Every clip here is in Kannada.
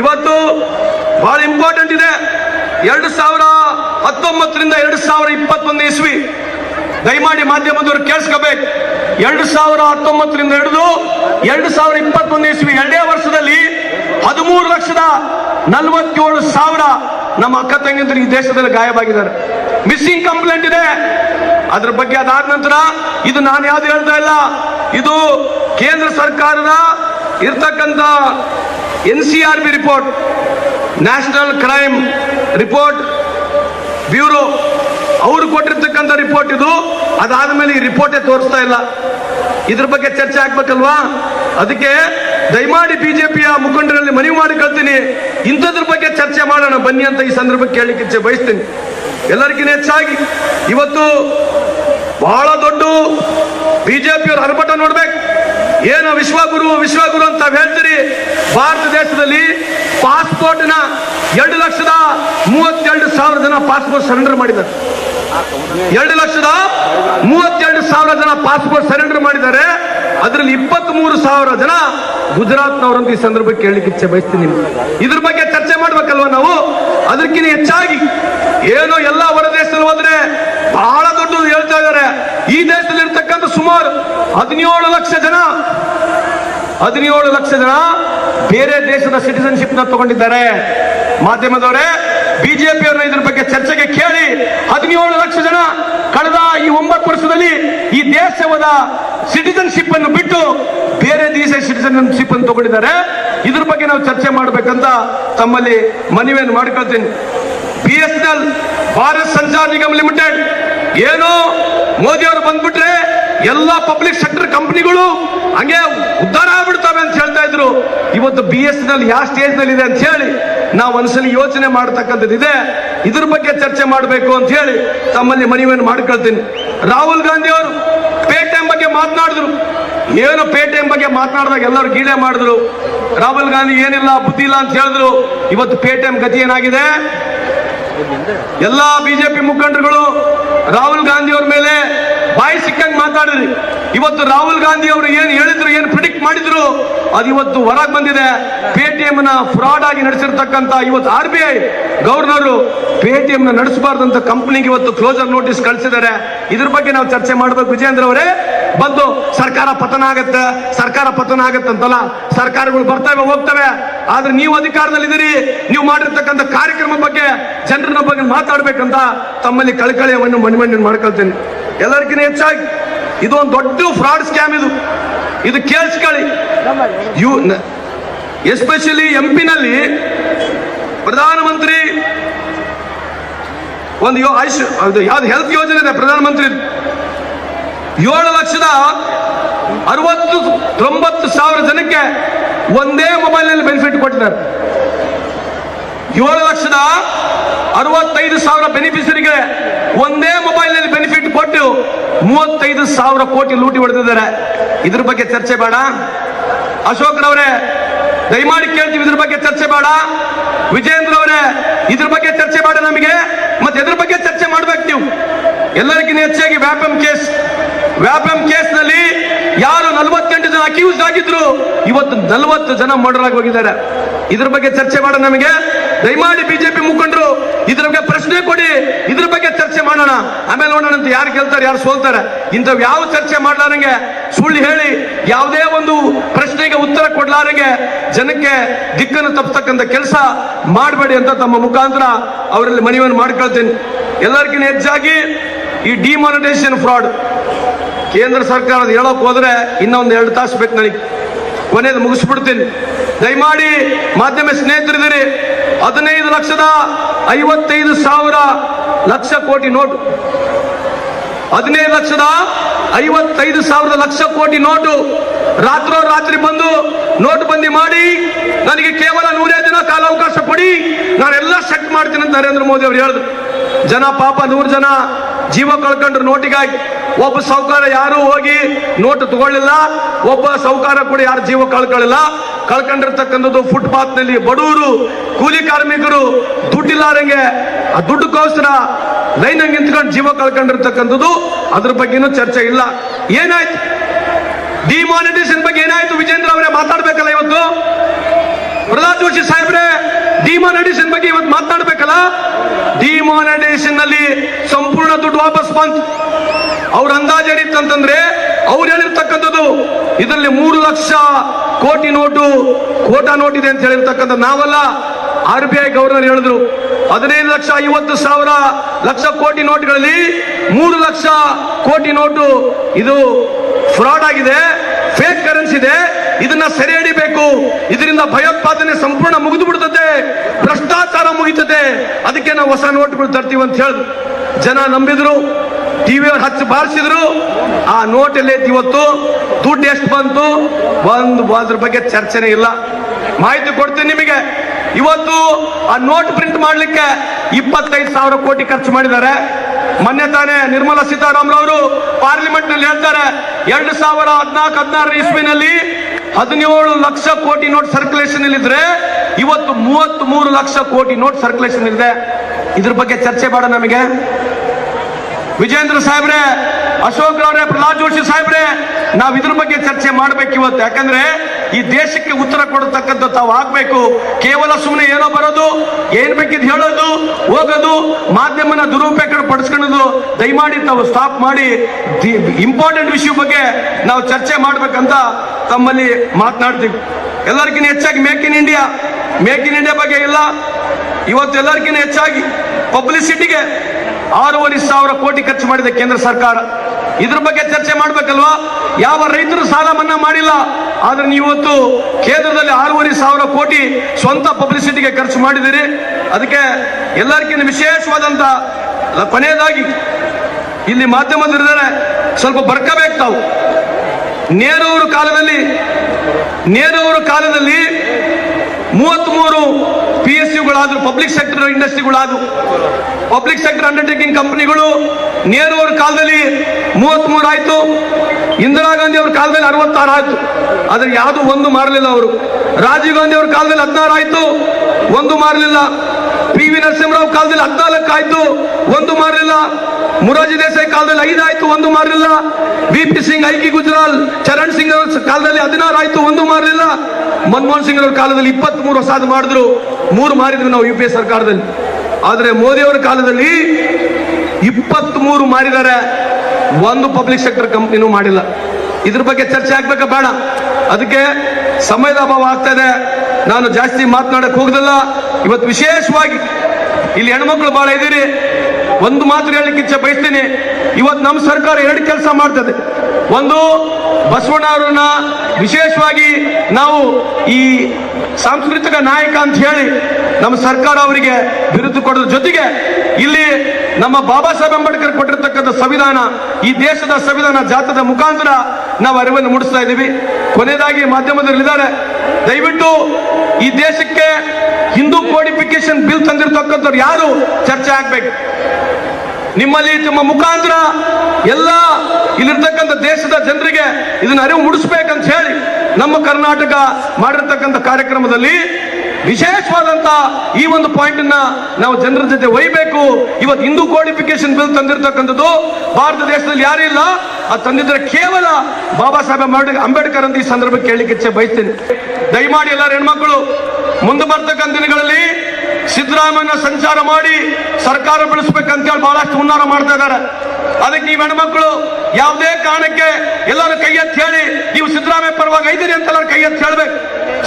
ಇವತ್ತು ಬಹಳ ಇಂಪಾರ್ಟೆಂಟ್ ಇದೆ. ಎರಡು ಸಾವಿರ ಹತ್ತೊಂಬತ್ತರಿಂದ ಎರಡು ಸಾವಿರ ಇಪ್ಪತ್ತೊಂದು ಇಸ್ವಿ. ದಯಮಾಡಿ ಮಾಧ್ಯಮದವರು ಕೇಳಿಸ್ಕೋಬೇಕು. ಎರಡು ಸಾವಿರ ಹತ್ತೊಂಬತ್ತರಿಂದ ಹಿಡಿದು ಎರಡು ಸಾವಿರ ಇಪ್ಪತ್ತೊಂದು ಇಸ್ವಿ ಎರಡೇ ವರ್ಷದಲ್ಲಿ ಹದಿಮೂರು ಲಕ್ಷದ ನಲವತ್ತೇಳು ಸಾವಿರ ನಮ್ಮ ಅಕ್ಕ ತಂಗಿಂದರು ಈ ದೇಶದಲ್ಲಿ ಗಾಯವಾಗಿದ್ದಾರೆ. ಮಿಸ್ಸಿಂಗ್ ಕಂಪ್ಲೇಂಟ್ ಇದೆ. ಅದ್ರ ಬಗ್ಗೆ ಅದಾದ ನಂತರ ಇದು ನಾನು ಯಾವ್ದು ಹೇಳ್ತಾ ಇಲ್ಲ. ಇದು ಕೇಂದ್ರ ಸರ್ಕಾರದ ಇರ್ತಕ್ಕಂಥ N C R B report, national crime report, bureau, ಅವರು ಕೊಟ್ಟಿರ್ತಕ್ಕಂಥ ರಿಪೋರ್ಟ್ ಇದು. ಅದಾದ ಮೇಲೆ ಈ ರಿಪೋರ್ಟೇ ತೋರಿಸ್ತಾ ಇಲ್ಲ. ಇದ್ರ ಬಗ್ಗೆ ಚರ್ಚೆ ಆಗ್ಬೇಕಲ್ವಾ? ಅದಕ್ಕೆ ದಯಮಾಡಿ ಬಿಜೆಪಿಯ ಮುಖಂಡರಲ್ಲಿ ಮನವಿ ಮಾಡಿ ಕಳ್ತೀನಿ. ಇಂಥದ್ರ ಬಗ್ಗೆ ಚರ್ಚೆ ಮಾಡೋಣ, ಬನ್ನಿ ಅಂತ ಈ ಸಂದರ್ಭಕ್ಕೆ ಕೇಳಲಿಕ್ಕೆ ಬಯಸ್ತೀನಿ. ಎಲ್ಲರಿಗಿಂತ ಹೆಚ್ಚಾಗಿ, ಇವತ್ತು ಬಹಳ ದೊಡ್ಡ ಬಿಜೆಪಿಯವ್ರ ಹರಪಟ ನೋಡ್ಬೇಕು. ಏನು ವಿಶ್ವಗುರು ವಿಶ್ವಗುರು ಅಂತ ಹೇಳ್ತೀರಿ ಭಾರತ ದೇಶದಲ್ಲಿ ಪಾಸ್ಪೋರ್ಟ್ನ ಎರಡು ಲಕ್ಷದ ಮೂವತ್ತೆರಡು ಸಾವಿರ ಜನ ಪಾಸ್ಪೋರ್ಟ್ ಸರೆಂಡರ್ ಮಾಡಿದ್ದಾರೆ. ಎರಡು ಲಕ್ಷದ ಮೂವತ್ತೆರಡು ಸಾವಿರ ಜನ ಪಾಸ್ಪೋರ್ಟ್ ಸರೆಂಡರ್ ಮಾಡಿದ್ದಾರೆ. ಅದರಲ್ಲಿ ಇಪ್ಪತ್ತ್ ಮೂರು ಸಾವಿರ ಜನ ಗುಜರಾತ್ನವರಂತ ಈ ಸಂದರ್ಭಕ್ಕೆ ಕೇಳಲಿಕ್ಕೆ ಇಚ್ಛೆ ಬಯಸ್ತೀನಿ ಇದ್ರ ಬಗ್ಗೆ ಚರ್ಚೆ ಮಾಡ್ಬೇಕಲ್ವ ನಾವು? ಅದಕ್ಕಿಂತ ಹೆಚ್ಚಾಗಿ ಏನೋ ಎಲ್ಲ ಹೊರ ದೇಶದಲ್ಲಿ ಹೋದ್ರೆ ಬಹಳ ದೊಡ್ಡ ಹೇಳ್ತಾ ಇದ್ದಾರೆ ಈ ದೇಶದಲ್ಲಿ ಇರ್ತಕ್ಕಂಥ ಸುಮಾರು ಹದಿನೇಳು ಲಕ್ಷ ಜನ, ಹದಿನೇಳು ಲಕ್ಷ ಜನ ಬೇರೆ ದೇಶದ ಸಿಟಿಸನ್ಶಿಪ್ನ ತಗೊಂಡಿದ್ದಾರೆ. ಮಾಧ್ಯಮದವರೇ, ಬಿಜೆಪಿಯವ್ರನ್ನ ಇದ್ರ ಬಗ್ಗೆ ಚರ್ಚೆಗೆ ಕೇಳಿ. ಹದಿನೇಳು ಲಕ್ಷ ಜನ ಕಳೆದ ಈ ಒಂಬತ್ತು ವರ್ಷದಲ್ಲಿ ಈ ದೇಶದ ಸಿಟಿಸನ್ಶಿಪ್ ಅನ್ನು ಬಿಟ್ಟು ಬೇರೆ ದೇಶ ಸಿಟಿಸನ್ಶಿಪ್ ಅನ್ನು ತಗೊಂಡಿದ್ದಾರೆ. ಇದ್ರ ಬಗ್ಗೆ ನಾವು ಚರ್ಚೆ ಮಾಡಬೇಕಂತ ತಮ್ಮಲ್ಲಿ ಮನವಿಯನ್ನು ಮಾಡ್ಕೊಳ್ತೀನಿ. B S N L, Bharat Sanchar Nigam limited, ಏನು ಮೋದಿ ಅವರು ಬಂದ್ಬಿಟ್ರೆ ಎಲ್ಲ ಪಬ್ಲಿಕ್ ಸೆಕ್ಟರ್ ಕಂಪನಿಗಳು ಹಂಗೆ ಉದ್ಧಾರ ಆಗ್ಬಿಡ್ತವೆ ಅಂತ ಹೇಳ್ತಾ ಇದ್ರು. ಇವತ್ತು ಬಿ ಎಸ್ ಎನ್ ಎಲ್ ಯಾವ ಸ್ಟೇಜ್ನಲ್ಲಿ ಇದೆ ಅಂತ ಹೇಳಿ ನಾವು ಒಂದ್ಸಲಿ ಯೋಚನೆ ಮಾಡ್ತಕ್ಕಂಥದ್ದು ಇದೆ. ಇದ್ರ ಬಗ್ಗೆ ಚರ್ಚೆ ಮಾಡಬೇಕು ಅಂತ ಹೇಳಿ ತಮ್ಮಲ್ಲಿ ಮನವಿಯನ್ನು ಮಾಡ್ಕೊಳ್ತೀನಿ. ರಾಹುಲ್ ಗಾಂಧಿ ಅವರು ಪೇಟಿಎಂ ಬಗ್ಗೆ ಮಾತನಾಡಿದ್ರು. ಏನು ಪೇಟಿಎಂ ಬಗ್ಗೆ ಮಾತನಾಡಿದಾಗ ಎಲ್ಲರೂ ಗೀಳೆ ಮಾಡಿದ್ರು. ರಾಹುಲ್ ಗಾಂಧಿ ಏನಿಲ್ಲ, ಬುದ್ಧಿ ಇಲ್ಲ ಅಂತ ಹೇಳಿದ್ರು. ಇವತ್ತು ಪೇಟಿಎಂ ಗತಿ ಏನಾಗಿದೆ? ಎಲ್ಲಾ ಬಿಜೆಪಿ ಮುಖಂಡರುಗಳು ರಾಹುಲ್ ಗಾಂಧಿ ಅವ್ರ ಮೇಲೆ ಬಾಯಿ ಸಿಕ್ಕಂಗೆ ಮಾತಾಡಿದ್ರಿ. ಇವತ್ತು ರಾಹುಲ್ ಗಾಂಧಿ ಅವರು ಏನ್ ಹೇಳಿದ್ರು, ಏನ್ ಪ್ರಿಡಿಕ್ಟ್ ಮಾಡಿದ್ರು, ಅದು ಇವತ್ತು ಹೊರಗೆ ಬಂದಿದೆ. ಪೇಟಿಎಂ ನ ಫ್ರಾಡ್ ಆಗಿ ನಡೆಸಿರ್ತಕ್ಕಂತ ಇವತ್ತು R B I governor Paytm ನ ನಡೆಸಬಾರ್ದಂತ ಕಂಪನಿಗೆ ಇವತ್ತು ಕ್ಲೋಸರ್ ನೋಟಿಸ್ ಕಳಿಸಿದ್ದಾರೆ. ಇದ್ರ ಬಗ್ಗೆ ನಾವು ಚರ್ಚೆ ಮಾಡಬೇಕು. ವಿಜೇಂದ್ರ ಅವರೇ ಬಂದು ಸರ್ಕಾರ ಪತನ ಆಗತ್ತೆ, ಸರ್ಕಾರ ಪತನ ಆಗತ್ತೆ ಅಂತಲ್ಲ, ಸರ್ಕಾರಗಳು ಬರ್ತವೆ, ಹೋಗ್ತವೆ. ಆದ್ರೆ ನೀವು ಅಧಿಕಾರದಲ್ಲಿದ್ದೀರಿ ನೀವು ಮಾಡಿರ್ತಕ್ಕಂಥ ಕಾರ್ಯಕ್ರಮ ಬಗ್ಗೆ ಜನರನ್ನ ಬಗ್ಗೆ ಮಾತಾಡ್ಬೇಕಂತ ತಮ್ಮಲ್ಲಿ ಕಳಕಳಿಯನ್ನು ಮಣ್ಣು ಮಾಡ್ಕೊಳ್ತೇನೆ. ಎಲ್ಲರಿಗಿಂತ ಹೆಚ್ಚಾಗಿ, ಇದು ಒಂದು ದೊಡ್ಡ ಫ್ರಾಡ್ ಸ್ಕ್ಯಾಮ್ ಇದು. ಇದು ಕೇಳಿಸ್ಕೊಳ್ಳಿ ಯು ಎಸ್ಪೆಷಲಿ ಎಂ ಪಿನಲ್ಲಿ ಪ್ರಧಾನಮಂತ್ರಿ ಒಂದು ಯೋ, ಆಯುಷ್ ಯಾವ್ದು ಹೆಲ್ತ್ ಯೋಜನೆ ಇದೆ ಪ್ರಧಾನಮಂತ್ರಿ ಏಳು ಲಕ್ಷದ ಅರವತ್ತು ತೊಂಬತ್ತು ಸಾವಿರ ಜನಕ್ಕೆ ಒಂದೇ ಮೊಬೈಲ್ನಲ್ಲಿ ಬೆನಿಫಿಟ್ ಕೊಟ್ಟಿದ್ದಾರೆ. ಏಳು ಲಕ್ಷದ ಅರವತ್ತೈದು ಸಾವಿರ ಬೆನಿಫಿಷರಿಗೆ ಒಂದೇ ಮೊಬೈಲ್ನಲ್ಲಿ ಬೆನಿಫಿಟ್ ಕೊಟ್ಟು ಮೂವತ್ತೈದು ಸಾವಿರ ಕೋಟಿ ಲೂಟಿ ಹೊಡೆದಿದ್ದಾರೆ. ಇದ್ರ ಬಗ್ಗೆ ಚರ್ಚೆ ಬೇಡ. ಅಶೋಕ್ರವರೇ, ದಯಮಾಡಿ ಕೇಳ್ತೀವಿ, ಇದ್ರ ಬಗ್ಗೆ ಚರ್ಚೆ ಬೇಡ. ವಿಜಯೇಂದ್ರ ಅವರೇ ಇದ್ರ ಬಗ್ಗೆ ಚರ್ಚೆ ಬೇಡ ನಮಗೆ. ಮತ್ತೆ ಇದ್ರ ಬಗ್ಗೆ ಚರ್ಚೆ ಮಾಡ್ಬೇಕು ನೀವು? ಎಲ್ಲರಿಗಿಂತ ಹೆಚ್ಚಾಗಿ ವ್ಯಾಪಂ ಕೇಸ್ ವ್ಯಾಪಂ ಕೇಸ್ನಲ್ಲಿ ಯಾರು ನಲವತ್ತೆಂಟು ಜನ ಅಕ್ಯೂಸ್ ಆಗಿದ್ರು, ಇವತ್ತು ನಲವತ್ತು ಜನ ಮರ್ಡರ್ ಆಗಿ ಹೋಗಿದ್ದಾರೆ. ಇದ್ರ ಬಗ್ಗೆ ಚರ್ಚೆ ಮಾಡ ನಮಗೆ. ದಯಮಾಡಿ ಬಿಜೆಪಿ ಮುಖಂಡರು, ಇದ್ರ ಬಗ್ಗೆ ಪ್ರಶ್ನೆ ಕೊಡಿ. ಇದ್ರ ಬಗ್ಗೆ ಚರ್ಚೆ ಮಾಡೋಣ. ಆಮೇಲೆ ನೋಡೋಣ ಅಂತ ಯಾರು ಕೇಳ್ತಾರೆ, ಯಾರು ಸೋಲ್ತಾರೆ. ಇಂಥವ್ ಯಾವ ಚರ್ಚೆ ಮಾಡ್ಲಾರಂಗೆ ಸುಳ್ಳು ಹೇಳಿ, ಯಾವುದೇ ಒಂದು ಪ್ರಶ್ನೆಗೆ ಉತ್ತರ ಕೊಡ್ಲಾರಂಗೆ ಜನಕ್ಕೆ ದಿಕ್ಕನ್ನು ತಪ್ಪಿಸ್ತಕ್ಕಂಥ ಕೆಲಸ ಮಾಡಬೇಡಿ ಅಂತ ತಮ್ಮ ಮುಖಾಂತರ ಅವರಲ್ಲಿ ಮನವಿಯನ್ನು ಮಾಡ್ಕೊಳ್ತೇನೆ. ಎಲ್ಲರಿಗಿಂತ ಹೆಚ್ಚಾಗಿ ಈ ಡಿಮಾನಿಟೈಸೇಷನ್ ಫ್ರಾಡ್ ಕೇಂದ್ರ ಸರ್ಕಾರ ಹೇಳೋಕ್ ಹೋದ್ರೆ ಇನ್ನೊಂದು ಎರಡು ತಾಸು ಬೇಕು ನನಗೆ. ಕೊನೆಯದು ಮುಗಿಸ್ಬಿಡ್ತೀನಿ. ದಯಮಾಡಿ ಮಾಧ್ಯಮ ಸ್ನೇಹಿತರಿದ್ದೀರಿ. ಹದಿನೈದು ಲಕ್ಷದ ಐವತ್ತೈದು ಸಾವಿರ ಲಕ್ಷ ಕೋಟಿ ನೋಟು. ಹದಿನೈದು ಲಕ್ಷದ ಐವತ್ತೈದು ಸಾವಿರದ ಲಕ್ಷ ಕೋಟಿ ನೋಟು. ರಾತ್ರೋ ರಾತ್ರಿ ಬಂದು ನೋಟು ಬಂದಿ ಮಾಡಿ, ನನಗೆ ಕೇವಲ ನೂರೇ ದಿನ ಕಾಲಾವಕಾಶ ಕೊಡಿ, ನಾನೆಲ್ಲ ಸೆಟ್ ಮಾಡ್ತೀನಿ ಅಂತ ನರೇಂದ್ರ ಮೋದಿ ಅವರು ಹೇಳಿದ್ರು. ಜನ ಪಾಪ ನೂರು ಜನ ಜೀವ ಕಳ್ಕೊಂಡ್ರು ನೋಟಿಗಾಗಿ. ಒಬ್ಬ ಸೌಕಾರ ಯಾರು ಹೋಗಿ ನೋಟು ತಗೊಳ್ಳಿಲ್ಲ, ಒಬ್ಬ ಸಾಹುಕಾರ ಕೂಡ ಯಾರು ಜೀವ ಕಳ್ಕೊಳ್ಳಿಲ್ಲ. ಕಳ್ಕೊಂಡಿರ್ತಕ್ಕಂಥದ್ದು ಫುಟ್ಪಾತ್ನಲ್ಲಿ ಬಡವರು ಕೂಲಿ ಕಾರ್ಮಿಕರು ದುಡ್ಡಿಲ್ಲಾರಂಗೆ ಆ ದುಡ್ಡುಗೋಸ್ಕರ ಲೈನ್ ಹಂಗೆ ನಿಂತ್ಕೊಂಡು ಜೀವ ಕಳ್ಕೊಂಡಿರ್ತಕ್ಕಂಥದ್ದು, ಅದ್ರ ಬಗ್ಗೆನೂ ಚರ್ಚೆ ಇಲ್ಲ. ಏನಾಯ್ತು? ಡಿಮಾನಿಟೈಸೇಷನ್ ಬಗ್ಗೆ ಏನಾಯ್ತು? ವಿಜೇಂದ್ರ ಅವರೇ ಮಾತಾಡ್ಬೇಕಲ್ಲ ಇವತ್ತು? ಪ್ರಹ್ಲಾದ್ ಜೋಶಿ ಸಾಹೇಬ್ರೆ ಡಿಮಾನಿಟೈಸೇಷನ್ ಬಗ್ಗೆ ಇವತ್ತು ಮಾತನಾಡ್ಬೇಕಲ್ಲ ಡಿಮಾನಿಟೈಸೇಷನ್ನಲ್ಲಿ ಸಂಪೂರ್ಣ ದುಡ್ಡು ವಾಪಸ್ ಬಂತು. ಅವ್ರ ಅಂದಾಜು ಹೇಳಿತ್ತಂತಂದ್ರೆ ಅವ್ರು ಹೇಳಿರ್ತಕ್ಕಂಥದ್ದು, ಇದರಲ್ಲಿ ಮೂರು ಲಕ್ಷ ಕೋಟಿ ನೋಟು, ಕೋಟಾ ನೋಟ್ ಇದೆ ಅಂತ ಹೇಳಿರ್ತಕ್ಕಂಥ ನಾವಲ್ಲ. ಆರ್ ಬಿ ಐ ಗವರ್ನರ್ ಹೇಳಿದ್ರು, ಹದಿನೈದು ಲಕ್ಷ ಐವತ್ತು ಸಾವಿರ ಲಕ್ಷ ಕೋಟಿ ನೋಟ್ಗಳಲ್ಲಿ ಮೂರು ಲಕ್ಷ ಕೋಟಿ ನೋಟು. ಇದು ಫ್ರಾಡ್ ಆಗಿದೆ, ಫೇಕ್ ಕರೆನ್ಸಿ ಇದೆ, ಇದನ್ನ ಸೆರೆ ಹಿಡಿಬೇಕು. ಇದರಿಂದ ಭಯೋತ್ಪಾದನೆ ಸಂಪೂರ್ಣ ಮುಗಿದು ಬಿಡ್ತದೆ, ಭ್ರಷ್ಟಾಚಾರ ಮುಗಿತದೆ. ಅದಕ್ಕೆ ನಾವು ಹೊಸ ನೋಟ್ಗಳು ತರ್ತೀವಿ ಅಂತ ಹೇಳಿದ್ರು. ಜನ ನಂಬಿದ್ರು. ಟಿವಿ ಅವ್ರು ಹಚ್ಚಿ ಬಾರಿಸಿದ್ರು. ಆ ನೋಟ್ ಎಲ್ಲ ಐತಿ ಇವತ್ತು ದುಡ್ಡು ಎಷ್ಟು ಬಂತು? ಒಂದು ಅದ್ರ ಬಗ್ಗೆ ಚರ್ಚೆನೇ ಇಲ್ಲ. ಮಾಹಿತಿ ಕೊಡ್ತೀನಿ ನಿಮಗೆ. ಇವತ್ತು ಆ ನೋಟ್ ಪ್ರಿಂಟ್ ಮಾಡ್ಲಿಕ್ಕೆ ಇಪ್ಪತ್ತೈದು ಸಾವಿರ ಕೋಟಿ ಖರ್ಚು ಮಾಡಿದ್ದಾರೆ. ಮೊನ್ನೆ ತಾನೇ ನಿರ್ಮಲಾ ಸೀತಾರಾಮನ್ ಪಾರ್ಲಿಮೆಂಟ್ನಲ್ಲಿ ಹೇಳ್ತಾರೆ, ಎರಡು ಸಾವಿರ ಹದಿನಾಲ್ಕು ಹದಿನಾರರ ಇಸ್ವಿನಲ್ಲಿ ಹದಿನೇಳು ಲಕ್ಷ ಕೋಟಿ ನೋಟ್ ಸರ್ಕ್ಯುಲೇಷನ್ ಇದ್ರೆ ಇವತ್ತು ಮೂವತ್ತ್ ಮೂರು ಲಕ್ಷ ಕೋಟಿ ನೋಟ್ ಸರ್ಕ್ಯುಲೇಷನ್ ಇದೆ. ಇದ್ರ ಬಗ್ಗೆ ಚರ್ಚೆ ಬೇಡ ನಮಗೆ. ವಿಜೇಂದ್ರ ಸಾಹೇಬ್ರೆ, ಅಶೋಕ್ ಅವರೇ ಪ್ರಹ್ಲಾದ್ ಜೋಶಿ ಸಾಹೇಬ್ರೆ, ನಾವು ಇದ್ರ ಬಗ್ಗೆ ಚರ್ಚೆ ಮಾಡ್ಬೇಕು ಇವತ್ತು. ಯಾಕಂದ್ರೆ ಈ ದೇಶಕ್ಕೆ ಉತ್ತರ ಕೊಡತಕ್ಕಂಥ ತಾವು ಆಗ್ಬೇಕು. ಕೇವಲ ಸುಮ್ಮನೆ ಏನೋ ಬರೋದು, ಏನ್ ಬೇಕಿದ್ ಹೇಳೋದು ಹೋಗೋದು ಮಾಧ್ಯಮನ ದುರುಪಯೋಗ ಪಡಿಸ್ಕೊಳ್ಳೋದು, ದಯಮಾಡಿ ತಾವು ಸ್ಟಾಪ್ ಮಾಡಿ. ಇಂಪಾರ್ಟೆಂಟ್ ವಿಷಯ ಬಗ್ಗೆ ನಾವು ಚರ್ಚೆ ಮಾಡ್ಬೇಕಂತ ತಮ್ಮಲ್ಲಿ ಮಾತನಾಡ್ತೀವಿ. ಎಲ್ಲರಿಗಿಂತ ಹೆಚ್ಚಾಗಿ make in India make in India ಬಗ್ಗೆ ಇಲ್ಲ. ಇವತ್ತು ಎಲ್ಲರಿಗಿಂತ ಹೆಚ್ಚಾಗಿ ಪಬ್ಲಿಸಿಟಿಗೆ ಆರೂವರೆ ಸಾವಿರ ಕೋಟಿ ಖರ್ಚು ಮಾಡಿದೆ ಕೇಂದ್ರ ಸರ್ಕಾರ. ಇದ್ರ ಬಗ್ಗೆ ಚರ್ಚೆ ಮಾಡ್ಬೇಕಲ್ವಾ? ಯಾವ ರೈತರು ಸಾಲ ಮನ್ನಾ ಮಾಡಿಲ್ಲ, ಆದ್ರೆ ನೀವು ಇವತ್ತು ಕೇಂದ್ರದಲ್ಲಿ ಆರೂವರೆ ಸಾವಿರ ಕೋಟಿ ಸ್ವಂತ ಪಬ್ಲಿಸಿಟಿಗೆ ಖರ್ಚು ಮಾಡಿದಿರಿ. ಅದಕ್ಕೆ ಎಲ್ಲರಿಗಿಂತ ವಿಶೇಷವಾದಂತ ಕೊನೆಯದಾಗಿ, ಇಲ್ಲಿ ಮಾಧ್ಯಮದಲ್ಲಿದ್ದಾರೆ ಸ್ವಲ್ಪ ಬರ್ಕಬೇಕು ತಾವು. ನೇರೂರು ಕಾಲದಲ್ಲಿ ನೇರೂರು ಕಾಲದಲ್ಲಿ ಮೂವತ್ಮೂರು ಪಿ ಎಸ್ ಯುಗಳಾದ್ರು ಪಬ್ಲಿಕ್ ಸೆಕ್ಟರ್ ಇಂಡಸ್ಟ್ರಿಗಳಾದ್ರು ಪಬ್ಲಿಕ್ ಸೆಕ್ಟರ್ ಅಂಡರ್ಟೇಕಿಂಗ್ ಕಂಪನಿಗಳು ನೇರು ಅವ್ರ ಕಾಲದಲ್ಲಿ ಮೂವತ್ಮೂರು ಆಯ್ತು, ಇಂದಿರಾ ಗಾಂಧಿ ಅವ್ರ ಕಾಲದಲ್ಲಿ ಅರವತ್ತಾರು ಆಯ್ತು. ಆದ್ರೆ ಯಾವುದು ಒಂದು ಮಾರಲಿಲ್ಲ ಅವರು. ರಾಜೀವ್ ಗಾಂಧಿ ಅವ್ರ ಕಾಲದಲ್ಲಿ ಹದಿನಾರು ಆಯ್ತು. ಒಂದು ಮಾರಲಿಲ್ಲ. ಪಿ ವಿ ನರಸಿಂಹರಾವ್ ಕಾಲದಲ್ಲಿ ಹದಿನಾಲ್ಕು ಆಯ್ತು, ಒಂದು ಮಾರಲಿಲ್ಲ. ಮುರಾಜಿ ದೇಸಾಯಿ ಕಾಲದಲ್ಲಿ ಆಯ್ತು, ಒಂದು ಮಾರಲಿಲ್ಲ. V P Singh I K Gujral, Charan Singh ಅವರ ಕಾಲದಲ್ಲಿ ಹದಿನಾರು ಆಯ್ತು, ಒಂದು ಮಾರಲಿಲ್ಲ. ಮನಮೋಹನ್ ಸಿಂಗ್ ಅವರ ಕಾಲದಲ್ಲಿ ಇಪ್ಪತ್ತ್ ಮೂರು ಹೊಸಾದ್ ಮಾಡಿದ್ರು. ಮೂರು ಮಾರಿದ್ರು ನಾವು ಯು ಪಿ ಎ ಸರ್ಕಾರದಲ್ಲಿ. ಆದ್ರೆ ಮೋದಿ ಅವರ ಕಾಲದಲ್ಲಿ ಇಪ್ಪತ್ತ್ ಮೂರು ಮಾರಿದ್ದಾರೆ. ಒಂದು ಪಬ್ಲಿಕ್ ಸೆಕ್ಟರ್ ಕಂಪ್ನಿನೂ ಮಾಡಿಲ್ಲ. ಇದ್ರ ಬಗ್ಗೆ ಚರ್ಚೆ ಆಗ್ಬೇಕಾ? ಬೇಡ. ಅದಕ್ಕೆ ಸಮಯದ ಅಭಾವ ಆಗ್ತಾ ಇದೆ. ನಾನು ಜಾಸ್ತಿ ಮಾತನಾಡಕ್ಕೆ ಹೋಗದಲ್ಲ. ಇವತ್ತು ವಿಶೇಷವಾಗಿ ಇಲ್ಲಿ ಹೆಣ್ಮಕ್ಳು ಬಹಳ ಇದ್ದೀರಿ. ಒಂದು ಮಾತು ಹೇಳಲಿಕ್ಕೆ ಇಚ್ಛೆ ಬಯಸ್ತೇನೆ. ಇವತ್ತು ನಮ್ಮ ಸರ್ಕಾರ ಎರಡು ಕೆಲಸ ಮಾಡ್ತದೆ. ಒಂದು, ಬಸವಣ್ಣ ಅವರನ್ನ ವಿಶೇಷವಾಗಿ ನಾವು ಈ ಸಾಂಸ್ಕೃತಿಕ ನಾಯಕ ಅಂತ ಹೇಳಿ ನಮ್ಮ ಸರ್ಕಾರ ಅವರಿಗೆ ಬಿರುದು ಕೊಡೋದ್ರ ಜೊತೆಗೆ ಇಲ್ಲಿ ನಮ್ಮ ಬಾಬಾ ಸಾಹೇಬ್ ಅಂಬೇಡ್ಕರ್ ಕೊಟ್ಟಿರ್ತಕ್ಕಂಥ ಸಂವಿಧಾನ, ಈ ದೇಶದ ಸಂವಿಧಾನ ಜಾತದ ಮುಖಾಂತರ ನಾವು ಅರಿವನ್ನು ಮೂಡಿಸ್ತಾ ಇದ್ದೀವಿ. ಕೊನೆಯದಾಗಿ ಮಾಧ್ಯಮದಲ್ಲಿದ್ದಾರೆ. ದಯವಿಟ್ಟು ಈ ದೇಶಕ್ಕೆ ಹಿಂದೂ ಕೋಡಿಫಿಕೇಶನ್ ಬಿಲ್ ತಂದಿರತಕ್ಕಂಥವ್ರು ಯಾರು? ಚರ್ಚೆ ಆಗ್ಬೇಕು. ನಿಮ್ಮಲ್ಲಿ ನಿಮ್ಮ ಮುಖಾಂತರ ಎಲ್ಲ ಇಲ್ಲಿರ್ತಕ್ಕಂಥ ದೇಶದ ಜನರಿಗೆ ಇದನ್ನ ಅರಿವು ಮೂಡಿಸ್ಬೇಕಂತ ಹೇಳಿ ನಮ್ಮ ಕರ್ನಾಟಕ ಮಾಡಿರ್ತಕ್ಕಂಥ ಕಾರ್ಯಕ್ರಮದಲ್ಲಿ ವಿಶೇಷವಾದಂತ ಈ ಒಂದು ಪಾಯಿಂಟ್ ಅನ್ನ ನಾವು ಜನರ ಜೊತೆ ಒಯ್ಬೇಕು. ಇವತ್ತು ಹಿಂದೂ ಕೋಡಿಫಿಕೇಶನ್ ಬಿಲ್ ತಂದಿರತಕ್ಕಂಥದ್ದು ಭಾರತ ದೇಶದಲ್ಲಿ ಯಾರೂ ಇಲ್ಲ? ಅದು ತಂದಿದ್ರೆ ಕೇವಲ ಬಾಬಾ ಸಾಹೇಬ್ ಅಂಬೇಡ್- ಅಂಬೇಡ್ಕರ್ ಅಂತ ಈ ಸಂದರ್ಭ ಕೇಳಲಿಕ್ಕೆ ಇಚ್ಛೆ ಬಯಸ್ತೀನಿ. ದಯಮಾಡಿ ಎಲ್ಲರ ಹೆಣ್ಮಕ್ಳು, ಮುಂದೆ ಬರ್ತಕ್ಕಂಥ ದಿನಗಳಲ್ಲಿ ಸಿದ್ದರಾಮಯ್ಯ ಸಂಚಾರ ಮಾಡಿ ಸರ್ಕಾರ ಬೆಳೆಸ್ಬೇಕಂತ ಹೇಳಿ ಬಹಳಷ್ಟು ಹುನ್ನಾರ ಮಾಡ್ತಾ ಇದ್ದಾರೆ. ಅದಕ್ಕೆ ನೀವು ಹೆಣ್ಮಕ್ಳು ಯಾವುದೇ ಕಾರಣಕ್ಕೆ ಎಲ್ಲರೂ ಕೈ ಎತ್ತಿ ಹೇಳಿ, ನೀವು ಸಿದ್ದರಾಮಯ್ಯ ಪರವಾಗಿ ಐದಿರಿ ಅಂತ ಕೈ ಎತ್ತಿ ಹೇಳ್ಬೇಕು.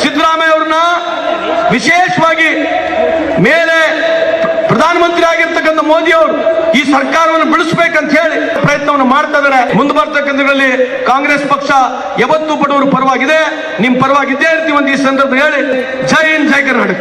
ಸಿದ್ದರಾಮಯ್ಯ ಅವ್ರನ್ನ ವಿಶೇಷವಾಗಿ ಮೇಲೆ ಪ್ರಧಾನಮಂತ್ರಿ ಆಗಿರ್ತಕ್ಕಂಥ ಮೋದಿ ಅವರು ಈ ಸರ್ಕಾರವನ್ನು ಬೆಳೆಸ್ಬೇಕಂತ ಹೇಳಿ ಪ್ರಯತ್ನವನ್ನು ಮಾಡ್ತಾ ಇದ್ದಾರೆ. ಮುಂದೆ ಬರ್ತಕ್ಕಂಥ ದಿನಗಳಲ್ಲಿ ಕಾಂಗ್ರೆಸ್ ಪಕ್ಷ ಯಾವತ್ತೂ ಬಡವರು ಪರವಾಗಿದೆ. ನಿಮ್ ಪರವಾಗಿದ್ದೇ ಇರ್ತೀವಿ ಒಂದು ಈ ಸಂದರ್ಭ ಹೇಳಿ. ಜೈ ಹಿಂದ್, ಜೈ ಕರ್ನಾಟಕ.